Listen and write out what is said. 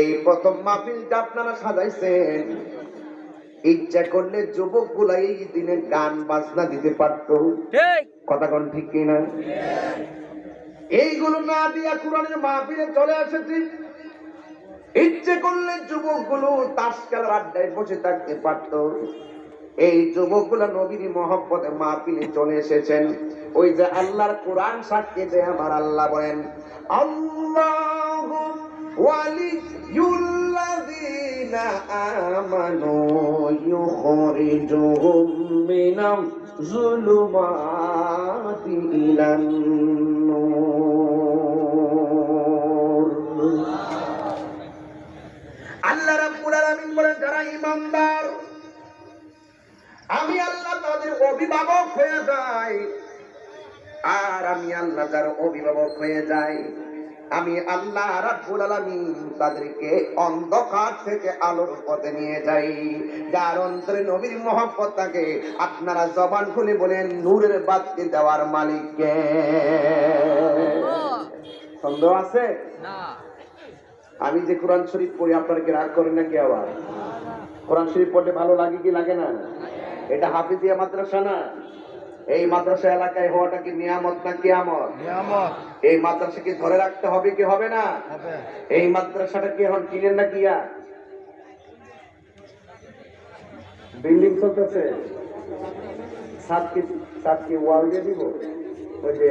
এই প্রথম মাহফিলটা আপনারা সাজাইছেন। ইচ্ছা করলে যুবকগুলা এই দিনে গান বাজনা দিতে পারতো। ঠিক। কথা কোন ঠিক কিনা এইগুলো না দিয়া কোরআনের মাহফিলে চলে আসেছি ইচ্ছে করলে যুবকগুলো তাস খেলার আড্ডায় বসে থাকতে পারতো। এই যুবকগুলো নবীর মহব্বতে মাহফিলে চলে এসেছেন। ওই যে আল্লাহর কোরআন সাক্ষী দেয় আমার আল্লাহ বলেন আল্লাহ ওয়ালিয়ুল্লাযীনা আমানু ইউখরিজুহুম মিনাল যুলুমাতি ইলান নূর আল্লাহ রাব্বুল আলামিন বলেন, যারা ঈমানদার, আমি আল্লাহ তাদের অভিভাবক হয়ে যাই। আর আমি আল্লাহ যার অভিভাবক হয়ে যাই। আমি আল্লাহ রাব্বুল আলামিন তাদেরকে অন্ধকার থেকে আলোর পথে নিয়ে যাই। যার অন্তরে নবীর মহব্বত থাকে আপনারা জবান খুলে বলেন নূরের বাতি দেওয়ার মালিককে সন্দেহ আছে? না। আমি যে কোরআন শরীফ পড়ি আপনারা কি রাগ করেন নাকি আবার? কোরআন শরীফ পড়লে ভালো লাগে কি লাগে না? এটা হাফিজিয়া মাদ্রাসা না। এই মাদ্রাসা এলাকায় হওয়াটা কি নিয়ামত না কিয়ামত? আমত এই মাদ্রাসাকে ধরে রাখতে হবে কি হবে না? এই মাদ্রাসাটা কি এখন কিনেন না কিয়া? বিল্ডিং চলতেছে। সাত কি সাত কি ওয়াল দিয়ে দিব। ওই যে